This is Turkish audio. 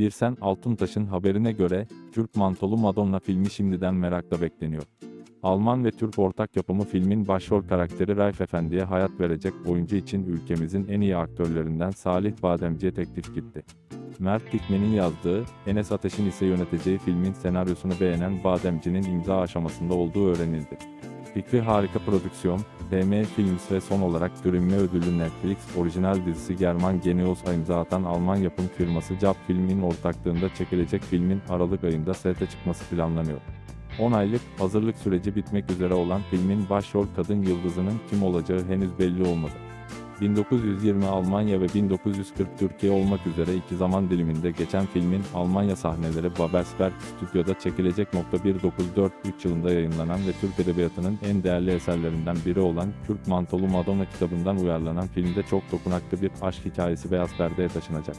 Birsen Altuntaş'ın haberine göre, Türk Mantolu Madonna filmi şimdiden merakla bekleniyor. Alman ve Türk ortak yapımı filmin başrol karakteri Raif Efendi'ye hayat verecek oyuncu için ülkemizin en iyi aktörlerinden Salih Bademci'ye teklif gitti. Mert Dikmen'in yazdığı, Enes Ateş'in ise yöneteceği filmin senaryosunu beğenen Bademci'nin imza aşamasında olduğu öğrenildi. Fikri harika prodüksiyon, PM Films ve son olarak Grammy ödüllü Netflix orijinal dizisi German Genios'a imza atan Alman yapım firması Cap Film'in ortaklığında çekilecek filmin Aralık ayında sete çıkması planlanıyor. 10 aylık hazırlık süreci bitmek üzere olan filmin başrol kadın yıldızının kim olacağı henüz belli olmadı. 1920 Almanya ve 1940 Türkiye olmak üzere iki zaman diliminde geçen filmin Almanya sahneleri Babelsberg stüdyoda çekilecek. 1943 yılında yayınlanan ve Türk Edebiyatı'nın en değerli eserlerinden biri olan Kürk Mantolu Madonna kitabından uyarlanan filmde çok dokunaklı bir aşk hikayesi beyaz perdeye taşınacak.